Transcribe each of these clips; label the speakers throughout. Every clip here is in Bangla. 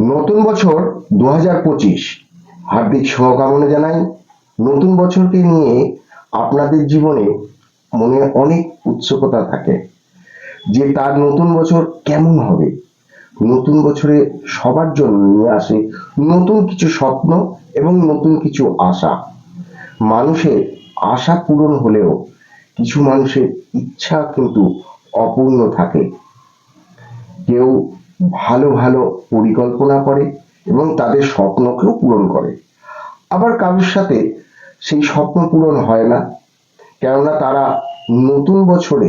Speaker 1: নতুন বছর দু হাজার পঁচিশ। হার্দিক শুভকামনা জানাই। নতুন বছরকে নিয়ে আপনাদের জীবনে মনে অনেক উৎসুকতা থাকে যে তার নতুন বছর কেমন হবে। নতুন বছরে সবার জন্য নিয়ে আসে নতুন কিছু স্বপ্ন এবং নতুন কিছু আশা। মানুষের আশা পূরণ হলেও কিছু মানুষের ইচ্ছা কিন্তু অপূর্ণ থাকে। কেউ ভালো ভালো পরিকল্পনা করে এবং তাদের স্বপ্নকেও পূরণ করে। আবার কারোর সাথে সেই স্বপ্ন পূরণ হয় না, কেননা তারা নতুন বছরে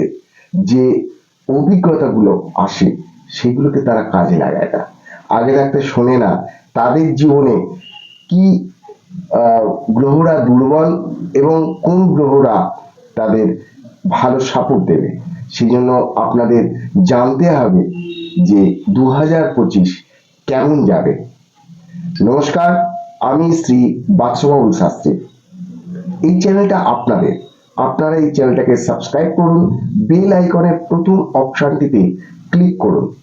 Speaker 1: যে অভিজ্ঞতাগুলো আসে, সেগুলোকে তারা কাজে লাগায় না। আগে থাকতে শোনে না তাদের জীবনে কি গ্রহরা দুর্বল এবং কোন গ্রহরা তাদের ভালো সাপোর্ট দেবে। সেই জন্য আপনাদের জানতে হবে যে দু হাজার পঁচিশ কেমন যাবে? নমস্কার, আমি শ্রী বাদশবাবুল শাস্ত্রী। এই চ্যানেলটা আপনাদের। আপনারা এই চ্যানেলটাকে সাবস্ক্রাইব করুন, বেল আইকনের প্রথম অপশনটিতে ক্লিক করুন।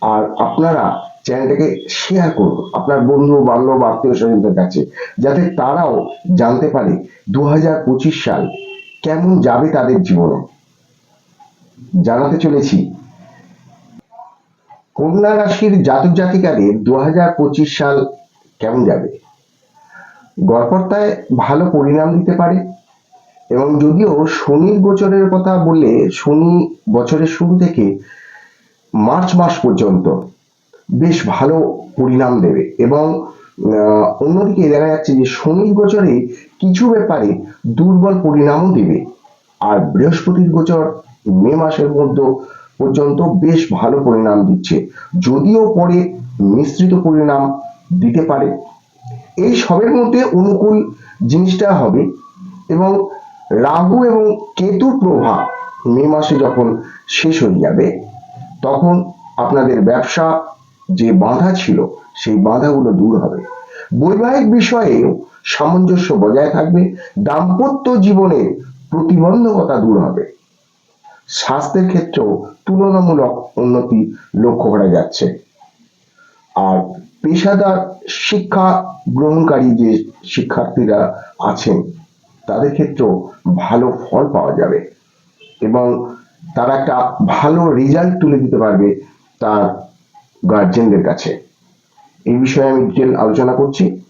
Speaker 1: আর আপনারা চ্যানেলটাকে শেয়ার করুন আপনার বন্ধু, বান্ধব, আত্মীয় স্বজনদের কাছে, যাতে তারাও জানতে পারে দু হাজার পঁচিশ সাল কেমন যাবে তাদের জীবনে। জানাতে চলেছি কন্যা রাশির জাতক জাতিকাদের দু হাজার পঁচিশ সাল কেমন যাবে? গড়পড়তায় ভালো পরিণাম দিতে পারে এবং যদিও শনির গোচরের কথা বললে শনি বছরের শুরু থেকে মার্চ মাস পর্যন্ত বেশ ভালো পরিণাম দেবে এবং অন্যদিকে দেখা যাচ্ছে যে শনির গোচরে কিছু ব্যাপারে দুর্বল পরিণামও দেবে। আর বৃহস্পতির গোচর মে মাসের মধ্যে পর্যন্ত বেশ ভালো পরিণাম দিচ্ছে। যদিও পরে মিশ্রিত পরিণাম দিতে পারে। এই সবের মধ্যে অনুকূল জিনিসটা হবে এবং রাহু এবং কেতুর প্রভাব মে মাসে যখন শেষ হয়ে যাবে, তখন আপনাদের ব্যবসা যে বাধা ছিল, সেই বাধাগুলো দূর হবে। বৈবাহিক বিষয়ে সামঞ্জস্য বজায় থাকবে। দাম্পত্য জীবনে প্রতিবন্ধকতা দূর হবে। স্বাস্থ্যের ক্ষেত্রেও তুলনামূলক উন্নতি লক্ষ্য করা যাচ্ছে। আর পেশাদার শিক্ষা গ্রহণকারী যে শিক্ষার্থীরা আছেন, তাদের ক্ষেত্রেও ভালো ফল পাওয়া যাবে এবং তারা একটা ভালো রেজাল্ট তুলে দিতে পারবে তার গার্জেনদের কাছে। এই বিষয়ে আমি ডিটেল আলোচনা করছি।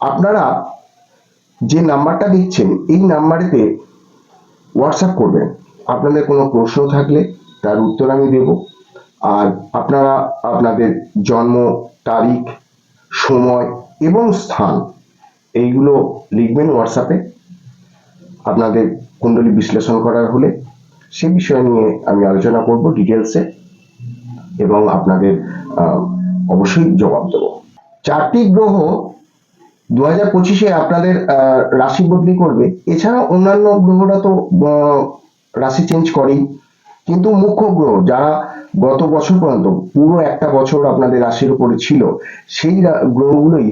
Speaker 1: আপনারা যে নাম্বারটা দিচ্ছেন এই নাম্বারেতে হোয়াটসঅ্যাপ করবেন। আপনাদের কোনো প্রশ্ন থাকলে তার উত্তর আমি দেব। আর আপনারা আপনাদের জন্ম, তারিখ, সময় এবং স্থান, এইগুলো লিখবেন হোয়াটসঅ্যাপে আপনাদের কুণ্ডলী বিশ্লেষণ করার হলে সে বিষয় নিয়ে আমি আলোচনা করব ডিটেলসে এবং আপনাদের অবশ্যই জবাব দেব। চারটি গ্রহ দু হাজার পঁচিশে আপনাদের রাশি বদলি করবে। এছাড়া অন্যান্য গ্রহরা তো রাশি চেঞ্জ করেই। কিন্তু মুখ্য গ্রহ যারা গত বছর পর্যন্ত, পুরো একটা বছর আপনাদের রাশির উপরে ছিল, সেই গ্রহগুলোই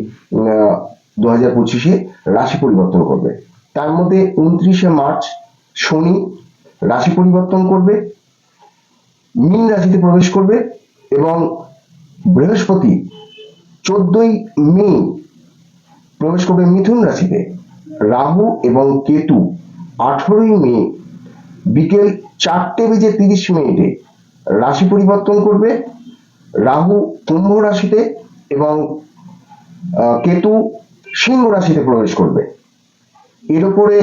Speaker 1: দু হাজার পঁচিশে রাশি পরিবর্তন করবে। তার মধ্যে উনত্রিশে মার্চ শনি রাশি পরিবর্তন করবে, মীন রাশিতে প্রবেশ করবে এবং বৃহস্পতি চোদ্দই মে প্রবেশ করবে মিথুন রাশিতে। রাহু এবং কেতু আঠেরোই মে বিকেল চারটে বেজে তিরিশ মিনিটে রাশি পরিবর্তন করবে। রাহু কুম্ভ রাশিতে এবং কেতু সিংহ রাশিতে প্রবেশ করবে। এর উপরে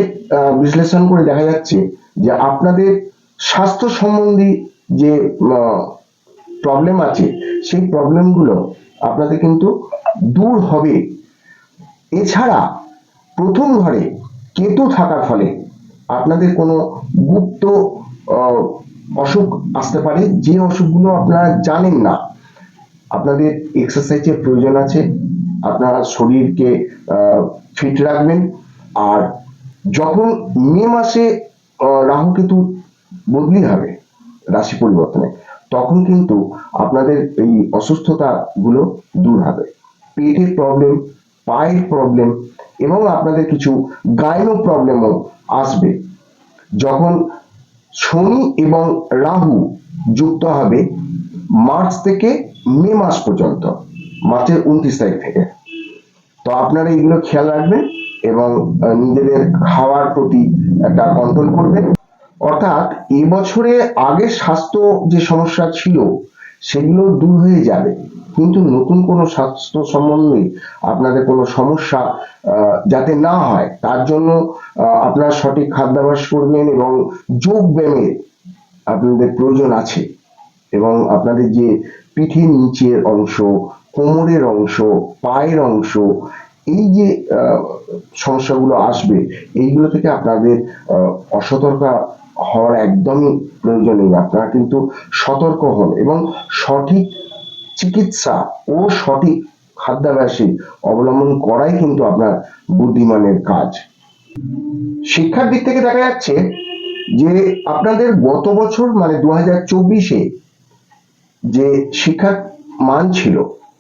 Speaker 1: বিশ্লেষণ করে দেখা যাচ্ছে যে আপনাদের স্বাস্থ্য সম্বন্ধী যে প্রবলেম আছে, সেই প্রবলেমগুলো আপনাদের কিন্তু দূর হবে। এছাড়া প্রথম ঘরে কেতু থাকার ফলে আপনাদের কোনো গুপ্ত অসুখ আসতে পারে, যে অসুখগুলো আপনারা জানেন না, আপনাদের এক্সারসাইজের প্রয়োজন আছে, আপনারা শরীরকে ফিট রাখবেন, আর যখন মে মাসে রাহু কেতু বদলি হবে, রাশি পরিবর্তনে, তখন কিন্তু আপনাদের এই অসুস্থতা গুলো দূর হবে। পেটের প্রবলেম পায়ের প্রবলেম এবং আপনাদের কিছু গাইনো প্রবলেমও আসবে। যখন শনি এবং রাহু যুক্ত হবে মার্চ থেকে মে মাস পর্যন্ত, মার্চের উনত্রিশ তারিখ থেকে। তো আপনারা এগুলো খেয়াল রাখবেন এবং নিজেদের খাওয়ার প্রতি একটা কন্ট্রোল করবেন। অর্থাৎ এবছরে আগে স্বাস্থ্য যে সমস্যা ছিল সেগুলো দূর হয়ে যাবে। কিন্তু নতুন কোনো স্বাস্থ্য সম্বন্ধে আপনাদের কোনো সমস্যা যাতে না হয় তার জন্য আপনারা সঠিক খাদ্যাভ্যাস করবেন এবং যোগ ব্যায়ামের আপনাদের প্রয়োজন আছে। এবং আপনাদের যে পিঠের নিচের অংশ কোমরের অংশ পায়ের অংশ এই যে সমস্যাগুলো আসবে এইগুলো থেকে আপনাদের আহ, অসতর্ক হওয়ার একদমই প্রয়োজন নেই। আপনারা কিন্তু সতর্ক হন এবং সঠিক চিকিৎসা ও সঠিক খাদ্যাভ্যাসে অবলম্বন করাই কিন্তু আপনার বুদ্ধিমানের কাজ। শিক্ষার দিক থেকে দেখা যাচ্ছে যে আপনাদের গত বছর মানে দু হাজার চব্বিশে যে শিক্ষার মান ছিল,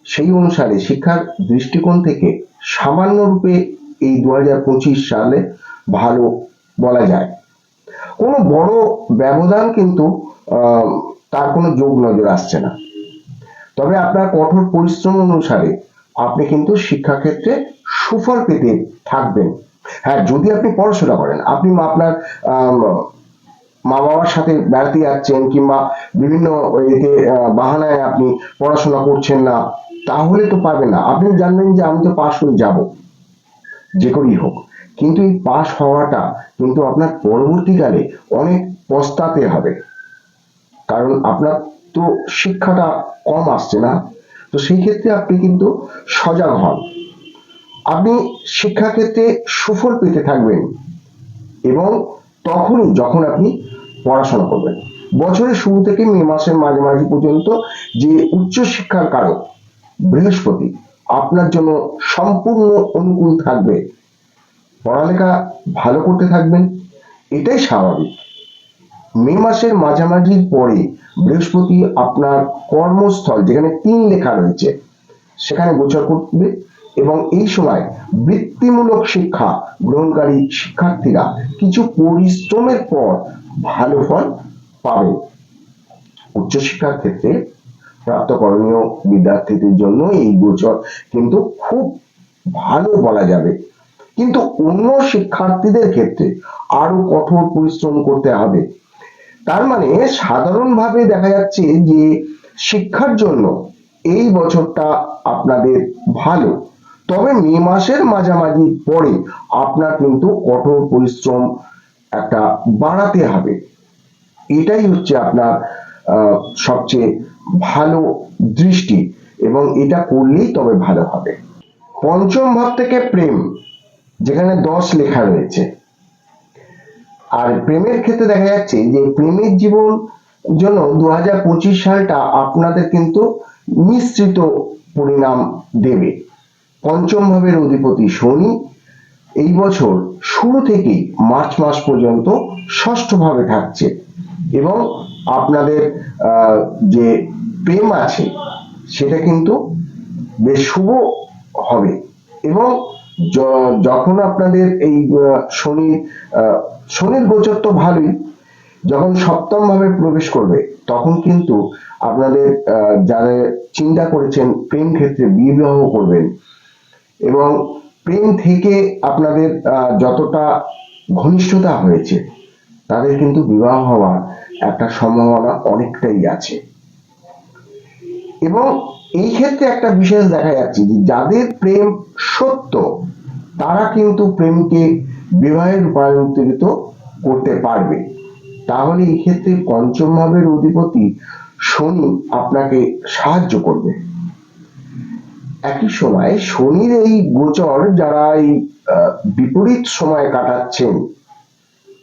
Speaker 1: সেই অনুসারে শিক্ষার দৃষ্টিকোণ থেকে সামান্য রূপে এই দু হাজার পঁচিশ সালে ভালো বলা যায়। কোনো বড় ব্যবধান কিন্তু তার কোনো যোগ নজর আসছে না। তবে আপনার কঠোর পরিশ্রম অনুসারে আপনি কিন্তু শিক্ষাক্ষেত্রে সুফল পেতে থাকবেন। হ্যাঁ যদি আপনি পড়াশোনা করেন, আপনি আপনার মা বাবার সাথে বেড়াতে যাচ্ছেন কিংবা বিভিন্ন এতে বাহানায় আপনি পড়াশোনা করছেন না, তাহলে তো পারবেন না। আপনি জানবেন যে আমি তো পাশ হয়ে যাব, যে করেই হোক। কিন্তু এই পাশ হওয়াটা কিন্তু আপনার পরবর্তীকালে অনেক পস্তাতে হবে। কারণ আপনার তো শিক্ষাটা কম আসছে না। তো সেই ক্ষেত্রে আপনি কিন্তু সজাগ হন। আপনি শিক্ষাক্ষেত্রে সুফল পেতে থাকবেন এবং তখনই যখন আপনি পড়াশোনা করবেন। বছরের শুরু থেকে মে মাসের মাঝামাঝি পর্যন্ত যে উচ্চ শিক্ষার কারক বৃহস্পতি, আপনার জন্য সম্পূর্ণ অনুকূল থাকবে। পড়ালেখা ভালো করতে থাকবেন, এটাই স্বাভাবিক। মে মাসের মাঝামাঝির পরে বৃহস্পতি আপনার কর্মস্থল, যেখানে তিন লেখা রয়েছে, সেখানে গোচর করবে এবং এই সময় বৃত্তিমূলক শিক্ষা গ্রহণকারী শিক্ষার্থীরা কিছু পরিশ্রমের পর ভালো ফল পাবে। উচ্চশিক্ষার ক্ষেত্রে প্রাপ্ত করণীয় বিদ্যার্থীদের জন্য এই গোচর কিন্তু খুব ভালো বলা যাবে। কিন্তু অন্য শিক্ষার্থীদের ক্ষেত্রে আরও কঠোর পরিশ্রম করতে হবে। তার মানে সাধারণভাবে দেখা যাচ্ছে যে শিক্ষার জন্য এই বছরটা আপনাদের ভালো। তবে মে মাসের মাঝামাঝি পরে আপনার কিন্তু কঠোর পরিশ্রম একটা বাড়াতে হবে। এটাই হচ্ছে আপনার সবচেয়ে ভালো দৃষ্টি এবং এটা করলেই তবে ভালো হবে। পঞ্চম ভাব থেকে প্রেম। যেখানে দশ লেখা রয়েছে। আর প্রেমের ক্ষেত্রে দেখা যাচ্ছে যে প্রেমের জীবন জন্য দু হাজার পঁচিশ সালটা আপনাদের কিন্তু মিশ্রিত পরিণাম দেবে। পঞ্চম ভাবের অধিপতি শনি এই বছর শুরু থেকেই মার্চ মাস পর্যন্ত ষষ্ঠ ভাবে থাকছে এবং আপনাদের যে প্রেম আছে সেটা কিন্তু বেশ শুভ হবে এবং যখন আপনাদের এই শনি শনির গোচর তো ভালোই, যখন সপ্তম ভাবে প্রবেশ করবে, তখন কিন্তু আপনাদের যারা চিন্তা করেছেন, প্রেম ক্ষেত্রে বিবাহ করবেন, এবং প্রেম থেকে আপনাদের যতটা ঘনিষ্ঠতা হয়েছে, তাদের কিন্তু বিবাহ হওয়ার একটা সম্ভাবনা অনেকটাই আছে। এবং এই ক্ষেত্রে একটা বিশেষ দেখা যাচ্ছে যে যাদের প্রেম সত্য, তারা কিন্তু প্রেমকে বিবাহে রূপান্তরিত করতে পারবে। তাহলে এই ক্ষেত্রে পঞ্চম ভাবের অধিপতি শনি আপনাকে সাহায্য করবে। একই সময় শনির এই গোচর যারা এই বিপরীত সময় কাটাচ্ছেন,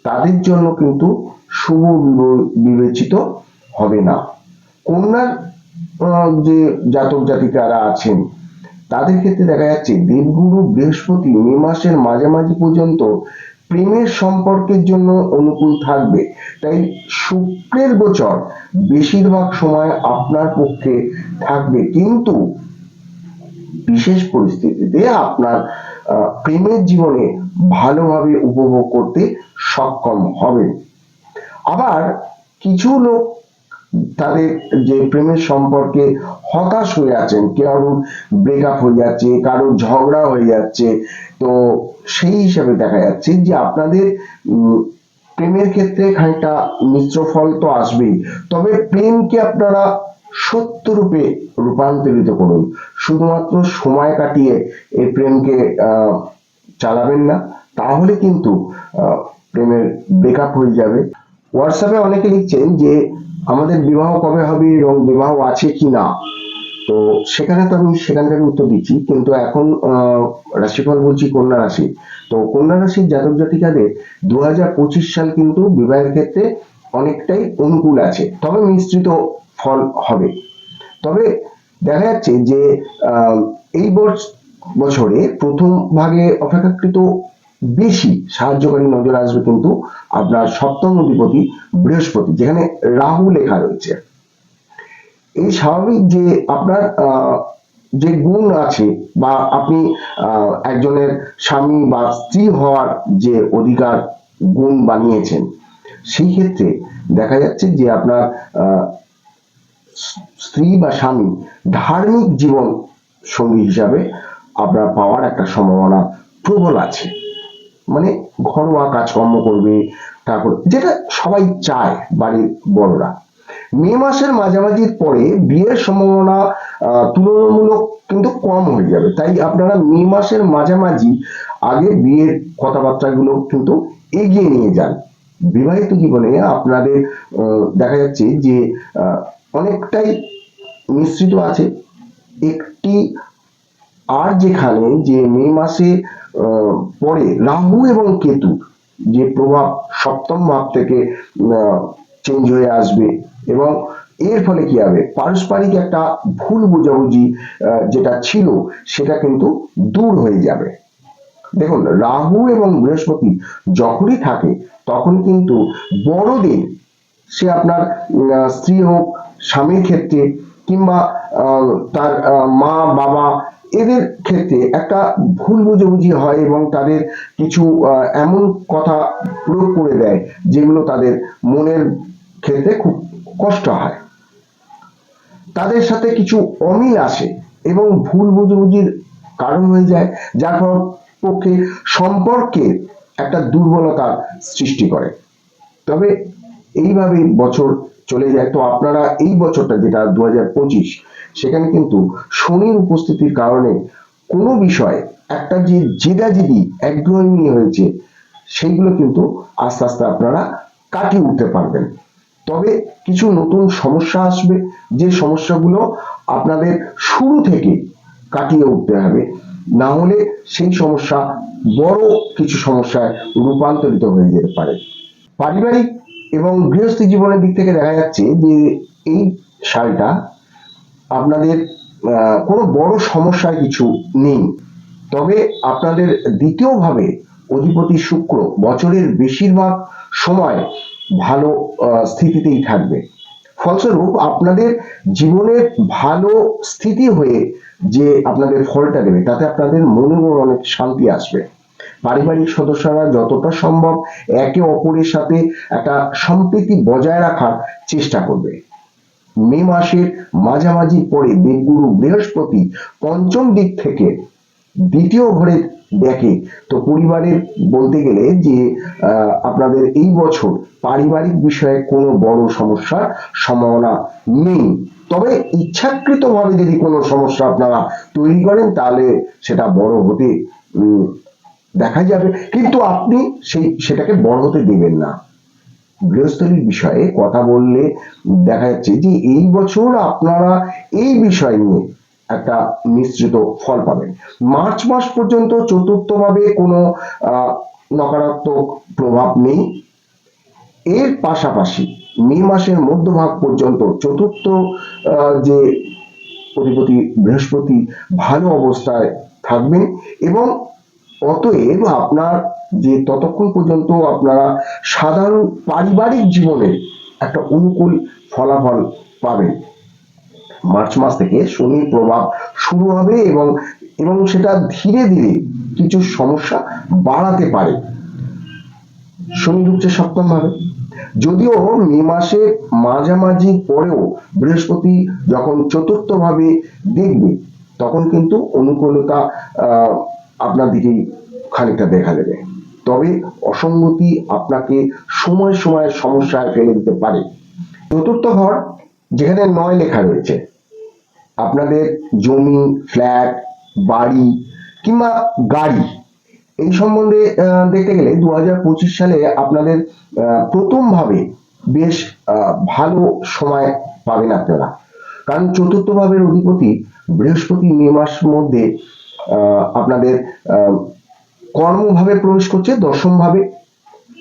Speaker 1: তাদের জন্য কিন্তু শুভ বিব- বিবেচিত হবে না। কন্যার যে জাতক জাতিকারা আছেন, তাদের ক্ষেত্রে দেখা যাচ্ছে দেবগুরু বৃহস্পতি মে মাসের মাঝামাঝি পর্যন্ত প্রেমের সম্পর্কের জন্য অনুকূল থাকবে। তাই শুক্রের গোচর বেশিরভাগ সময় আপনার পক্ষে থাকবে। কিন্তু বিশেষ পরিস্থিতিতে আপনার প্রেমের জীবনে ভালোভাবে উপভোগ করতে সক্ষম হবে আবার কিছু লোক তাদের যে প্রেমের সম্পর্কে হতাশ হয়ে আছেন কারোর ব্রেকআপ হয়ে যাচ্ছে, কারোর ঝগড়া হয়ে যাচ্ছে, তো সেই হিসাবে দেখা যাচ্ছে যে আপনাদের প্রেমের ক্ষেত্রে খানিকটা মিশ্র ফল তো আসবেই। তবে প্রেমকে আপনারা সত্য রূপে রূপান্তরিত করুন। শুধুমাত্র সময় কাটিয়ে এই প্রেমকে চালাবেন না, তাহলে কিন্তু প্রেমের ব্রেকআপ হয়ে যাবে। হোয়াটসঅ্যাপে অনেকে লিখছেন যে, আমাদের বিবাহ কবে হবে? এবং বিবাহ আছে কি না তো সেখানে তো আমি, সেখান থেকে উত্তর দিচ্ছি। কিন্তু এখন রাশিফল বলছি কন্যা রাশি। তো কন্যা রাশির জাতক জাতিকাদের দু হাজার পঁচিশ সাল কিন্তু বিবাহের ক্ষেত্রে অনেকটাই অনুকূল আছে। তবে মিশ্রিত ফল হবে। তবে দেখা যাচ্ছে যে এই বছ- বছরে প্রথম ভাগে অপেক্ষাকৃত বেশি সাহায্যকারী নজর আসবে কিন্তু আপনার সপ্তম অধিপতি বৃহস্পতি, যেখানে রাহু লেখা রয়েছে। এই স্বাভাবিক যে আপনার যে গুণ আছে বা আপনি একজনের স্বামী বা স্ত্রী হওয়ার যে অধিকার, গুণ বানিয়েছেন, সেই ক্ষেত্রে দেখা যাচ্ছে যে আপনার স্ত্রী বা স্বামী ধার্মিক জীবন সঙ্গী হিসাবে আপনার পাওয়ার একটা সম্ভাবনা প্রবল আছে। মানে ঘরোয়া কাজকর্ম করবে, তারপর যেটা সবাই চায় বাড়ির বড়রা। মে মাসের মাঝামাঝির পরে বিয়ের সম্ভাবনা তুলনামূলক কিন্তু কম হয়ে যাবে। তাই আপনারা মে মাসের মাঝামাঝি আগে বিয়ের কথাবার্তাগুলো কিন্তু এগিয়ে নিয়ে যান। বিবাহিত জীবনে আপনাদের দেখা যাচ্ছে যে অনেকটাই মিশ্রিত আছে। একটি আর যেখানে যে মে মাসে পরে রাহু এবং কেতু, যে প্রভাব সপ্তম ভাব থেকে চেঞ্জ হয়ে আসবে এবং এর ফলে কি হবে? পারস্পরিক একটা ভুল বোঝাবুঝি যেটা ছিল, সেটা কিন্তু দূর হয়ে যাবে। দেখুন, রাহু এবং বৃহস্পতি যখনই থাকে, তখন কিন্তু বড়দিন সে আপনার স্ত্রী হোক, স্বামীর ক্ষেত্রে কিংবা তার মা, বাবা এদের ক্ষেত্রে একটা ভুল বুঝাবুঝি হয় এবং তাদের কিছু এমন কথা প্রয়োগ করে দেয় যেগুলো তাদের মনের ক্ষেত্রে খুব কষ্ট হয়। তাদের সাথে কিছু অমিল আসে এবং ভুল বুঝাবুঝির কারণ হয়ে যায়, যার ফল পক্ষে সম্পর্কে একটা দুর্বলতার সৃষ্টি করে। তবে এইভাবে বছর চলে যায়। তো আপনারা এই বছরটা যেটা দু হাজার পঁচিশ সেখানে কিন্তু শনির উপস্থিতির কারণে কোনো বিষয়, একটা যে জেদাজেদি একঘেয়েমি হয়েছে, সেইগুলো কিন্তু আস্তে আস্তে আপনারা কাটিয়ে উঠতে পারবেন। তবে কিছু নতুন সমস্যা আসবে, যে সমস্যাগুলো আপনাদের শুরু থেকে কাটিয়ে উঠতে হবে। না হলে সেই সমস্যা বড় কিছু সমস্যায় রূপান্তরিত হয়ে যেতে পারে। পারিবারিক এবং গৃহস্থী জীবনের দিক থেকে দেখা যাচ্ছে যে এই সালটা আপনাদের কোনো বড় সমস্যার কিছু নেই। তবে আপনাদের দ্বিতীয়ভাবে অধিপতি শুক্র বছরের বেশিরভাগ সময় ভালো স্থিতিতেই থাকবে। ফলস্বরূপ আপনাদের জীবনের ভালো স্থিতি হয়ে যে আপনাদের ফলটা দেবে, তাতে আপনাদের মনের উপর অনেক শান্তি আসবে। পারিবারিক সদস্যরা যতটা সম্ভব একে অপরের সাথে একটা সম্প্রীতি বজায় রাখার চেষ্টা করবে। মে মাসের মাঝামাঝি পরে দেবগুরু বৃহস্পতি পঞ্চম দিক থেকে দ্বিতীয় ঘরে দেখে। তো পরিবারের বলতে গেলে যে আপনাদের এই বছর পারিবারিক বিষয়ে কোনো বড় সমস্যার সম্ভাবনা নেই। তবে ইচ্ছাকৃতভাবে যদি কোনো সমস্যা আপনারা তৈরি করেন, তাহলে সেটা বড় হতে দেখা যাবে। কিন্তু আপনি সেই, সেটাকে বড় হতে দেবেন না। গৃহস্থলীর বিষয়ে কথা বললে দেখা যাচ্ছে যে এই বছর আপনারা এই বিষয় নিয়ে একটা মিশ্রিত ফল পাবেন। মার্চ মাস পর্যন্ত চতুর্থভাবে কোনো নকারাত্মক প্রভাব নেই। এর পাশাপাশি মে মাসের মধ্যভাগ পর্যন্ত চতুর্থ যে অধিপতি বৃহস্পতি ভালো অবস্থায় থাকবেন এবং অতএব আপনার যে ততক্ষণ পর্যন্ত আপনারা সাধারণ পারিবারিক জীবনে একটা অনুকূল ফলাফল পাবেন। মার্চ মাস থেকে শনির প্রভাব শুরু হবে এবং এবং সেটা ধীরে ধীরে কিছু সমস্যা বাড়াতে পারে। শনি ঢুকছে সপ্তম ভাবে। যদিও মে মাসের মাঝামাঝি পরেও বৃহস্পতি যখন চতুর্থ ভাবে দেখবে তখন কিন্তু অনুকূলতা আহ, আপনার দিকেই খানিকটা দেখা দেবে। তবে অসঙ্গতি আপনাকে সময় সময় সমস্যায় ফেলে দিতে পারে। চতুর্থ ঘর, যেখানে নয় লেখা রয়েছে। আপনাদের জমি ফ্ল্যাট বাড়ি কিংবা গাড়ি, এই সম্বন্ধে দেখতে গেলে দু হাজার পঁচিশ সালে আপনাদের প্রথমভাবে বেশ ভালো সময় পাবেন আপনারা। কারণ চতুর্থ ভাবের অধিপতি বৃহস্পতি মে মাস মধ্যে আপনাদের কর্মভাবে প্রবেশ করছে দশম ভাবে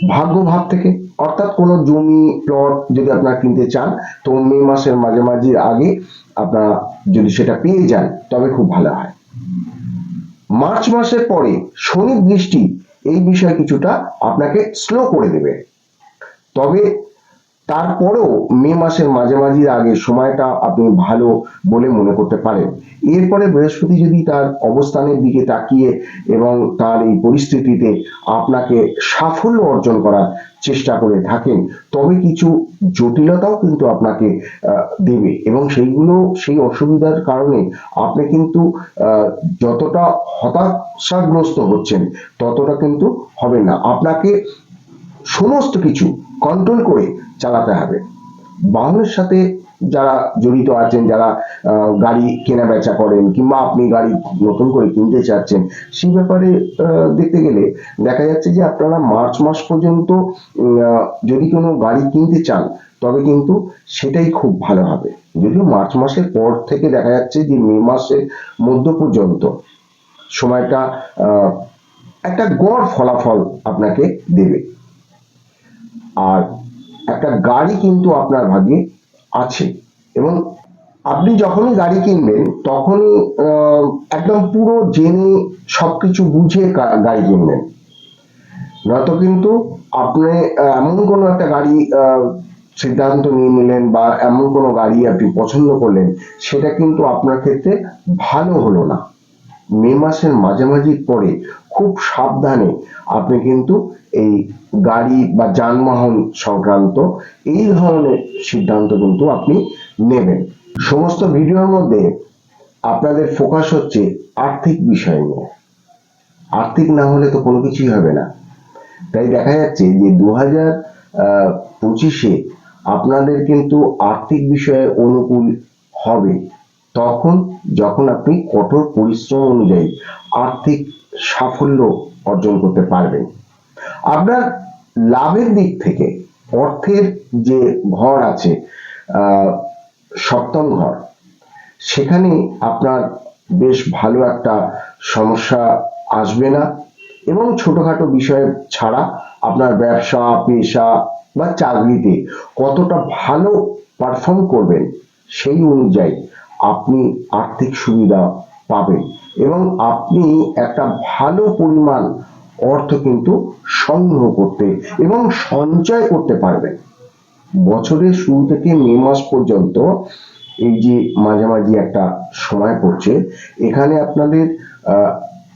Speaker 1: ভাগ্য ভাব থেকে। অর্থাৎ কোনো জমি প্লট যদি আপনারা কিনতে চান, তো মে মাসের মাঝামাঝি আগে আপনারা যদি সেটা পেয়ে যান, তবে খুব ভালো হয়। মার্চ মাসের পরে শনি দৃষ্টি এই বিষয়ে কিছুটা আপনাকে স্লো করে দেবে। তবে তারপরেও মে মাসের মাঝামাঝি আগে সময়টা আপনি ভালো বলে মনে করতে পারেন। এরপরে বৃহস্পতি যদি তার অবস্থানের দিকে তাকিয়ে এবং তার এই পরিস্থিতিতে আপনাকে সাফল্য অর্জন করার চেষ্টা করে থাকেন, তবে কিছু জটিলতাও কিন্তু আপনাকে দেবে এবং সেইগুলো, সেই অসুবিধার কারণে আপনি কিন্তু যতটা হতাশাগ্রস্ত হচ্ছেন ততটা কিন্তু হবে না। আপনাকে সমস্ত কিছু কন্ট্রোল করে চালাতে হবে। বাহনের সাথে যারা জড়িত আছেন, যারা গাড়ি কেনা বেচা করেন কিংবা আপনি গাড়ি নতুন করে কিনতে চাচ্ছেন সেই ব্যাপারে দেখতে গেলে দেখা যাচ্ছে যে আপনারা মার্চ মাস পর্যন্ত যদি কোনো গাড়ি কিনতে চান, তবে কিন্তু সেটাই খুব ভালো হবে। যদিও মার্চ মাসের পর থেকে দেখা যাচ্ছে যে মে মাসের মধ্য পর্যন্ত সময়টা একটা গড় ফলাফল আপনাকে দেবে। আর একটা গাড়ি কিন্তু আপনার ভাগ্যে আছে। এবং আপনি যখনই গাড়ি কিনবেন তখনই আহ, একদম পুরো জেনে সবকিছু বুঝে গাড়ি কিনবেন। নয়তো কিন্তু আপনি এমন কোনো একটা গাড়ি সিদ্ধান্ত নিয়ে নিলেন বা এমন কোনো গাড়ি আপনি পছন্দ করলেন সেটা কিন্তু আপনার ক্ষেত্রে ভালো হলো না। মে মাসের মাঝামাঝি পরে খুব সাবধানে আপনি কিন্তু এই গাড়ি বা যানবাহন সংক্রান্ত এই ধরনের সিদ্ধান্ত কিন্তু আপনি নেবেন। সমস্ত ভিডিওর মধ্যে আপনাদের ফোকাস হচ্ছে আর্থিক বিষয় নিয়ে। আর্থিক না হলে তো কোনো কিছুই হবে না। তাই দেখা যাচ্ছে যে দু হাজার পঁচিশে আপনাদের কিন্তু আর্থিক বিষয়ে অনুকূল হবে। তখন যখন আপনি কঠোর পরিশ্রম অনুযায়ী আর্থিক সাফল্য অর্জন করতে পারবেন। আপনার লাভের দিক থেকে অর্থের যে ঘর আছে সপ্তম ঘর, সেখানে আপনার বেশ ভালো একটা সমস্যা আসবে না এবং ছোটখাটো বিষয় ছাড়া আপনার ব্যবসা, পেশা বা চাকরিতে কতটা ভালো পারফর্ম করবেন সেই অনুযায়ী আপনি আর্থিক সুবিধা পাবেন এবং আপনি একটা ভালো পরিমাণ অর্থ কিন্তু সংগ্রহ করতে এবং সঞ্চয় করতে পারবেন। বছরের শুরু থেকে মে মাস পর্যন্ত এই যে মাঝামাঝি একটা সময় পড়ছে, এখানে আপনাদের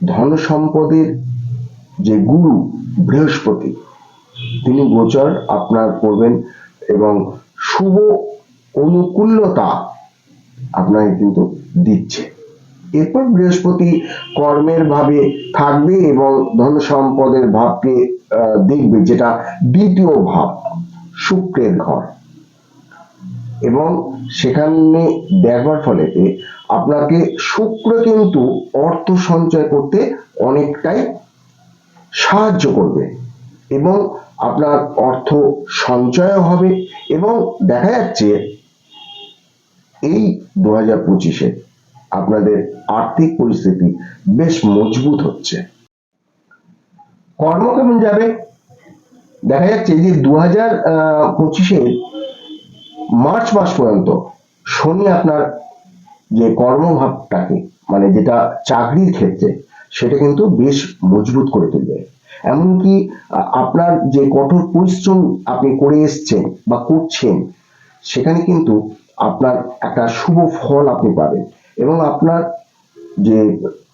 Speaker 1: ধন সম্পদের যে গুরু বৃহস্পতি, তিনি গোচর আপনার করবেন এবং শুভ অনুকূল্যতা আপনাকে কিন্তু দিচ্ছে। এরপর বৃহস্পতি কর্মের ভাবে থাকবে এবং ধন সম্পদের ভাবকে দেখবে, যেটা দ্বিতীয় ভাব, শুক্রের ঘর। এবং সেখানে দেখবার ফলে আপনাকে শুক্র কিন্তু অর্থ সঞ্চয় করতে অনেকটাই সাহায্য করবে এবং আপনার অর্থ সঞ্চয় হবে এবং দেখা যাচ্ছে এই দু হাজার পঁচিশে আপনাদের আর্থিক পরিস্থিতি বেশ মজবুত হচ্ছে। কর্ম কেমন যাবে? দেখা যাচ্ছে যে দু হাজার পঁচিশে মার্চ মাস পর্যন্ত শনি আপনার যে কর্মভাবটাকে মানে যেটা চাকরির ক্ষেত্রে, সেটা কিন্তু বেশ মজবুত করে তুলবে। এমনকি আপনার যে কঠোর পরিশ্রম আপনি করে এসছেন বা করছেন, সেখানে কিন্তু আপনার একটা শুভ ফল আপনি পাবেন। এবং আপনার যে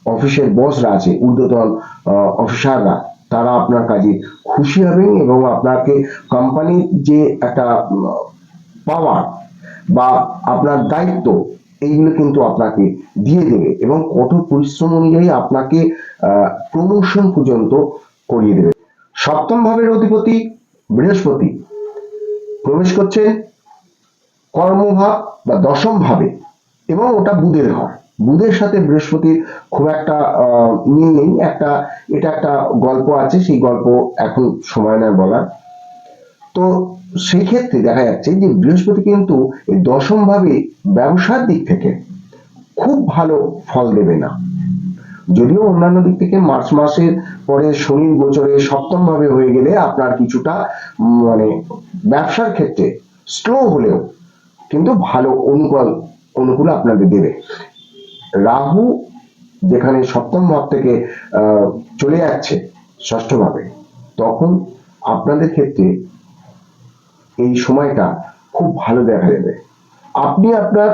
Speaker 1: অফিসের বসরা আছে, ঊর্ধ্বতন অফিসাররা, তারা আপনার কাজে খুশি হবেন এবং আপনাকে কোম্পানির যে একটা পাওয়ার বা আপনার দায়িত্ব, এইগুলো কিন্তু আপনাকে দিয়ে দেবে এবং কঠোর পরিশ্রম অনুযায়ী আপনাকে প্রমোশন পর্যন্ত করিয়ে দেবে। সপ্তম ভাবের অধিপতি বৃহস্পতি। প্রবেশ করছেন কর্মভাব বা দশম ভাবে এবং ওটা বুধের ঘর। বুধের সাথে বৃহস্পতির খুব একটা মিল নেই। একটা, এটা একটা গল্প আছে, সেই গল্প এখন সময় নয় বলার। তো সেই ক্ষেত্রে দেখা যাচ্ছে যে বৃহস্পতি কিন্তু এই দশম ভাবে ব্যবসার দিক থেকে খুব ভালো ফল দেবে না। যদিও অন্যান্য দিক থেকে মার্চ মাসের পরে শনি গোচরে সপ্তম ভাবে হয়ে গেলে আপনার কিছুটা মানে ব্যবসার ক্ষেত্রে স্লো হলেও কিন্তু ভালো অনুকূল অনুকূল আপনাদের দেবে। রাহু যেখানে সপ্তম ভাব থেকে চলে যাচ্ছে ষষ্ঠ ভাবে তখন আপনাদের ক্ষেত্রে এই সময়টা খুব ভালো দেখা যাবে আপনি আপনার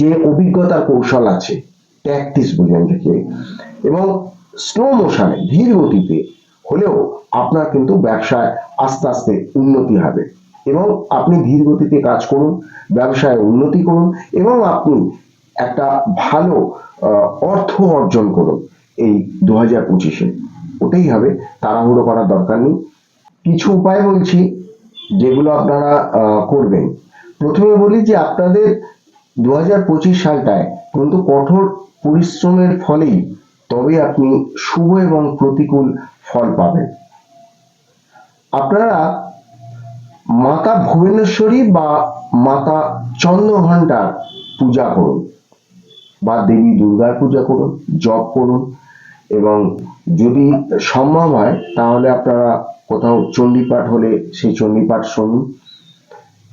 Speaker 1: যে অভিজ্ঞতা কৌশল আছে প্র্যাকটিস বুঝেন থেকে এবং স্লো মোশনে ধীর গতিতে হলেও আপনার কিন্তু ব্যবসায় আস্তে আস্তে উন্নতি হবে। এবং আপনি ধীর গতিতে কাজ করুন, ব্যবসায় উন্নতি করুন এবং আপনি একটা ভালো অর্থ অর্জন করুন এই দু হাজার পঁচিশে। ওটাই হবে, তাড়াহুড়ো করার দরকার নেই। কিছু উপায় বলছি যেগুলো আপনারা করবেন। প্রথমে বলি যে আপনাদের দু হাজার পঁচিশ সালটায় কিন্তু কঠোর পরিশ্রমের ফলেই তবে আপনি শুভ এবং প্রতিকূল ফল পাবেন। আপনারা মাতা ভুবনেশ্বরী বা মাতা চন্দ্রঘণ্টার পূজা করুন বা দেবী দুর্গার পূজা করুন, জপ করুন এবং যদি সম্ভব হয় তাহলে আপনারা কোথাও চণ্ডীপাঠ হলে সেই চণ্ডীপাঠ শুনুন।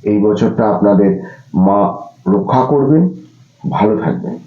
Speaker 1: এই বছরটা আপনাদের মা রক্ষা করবেন, ভালো থাকবেন।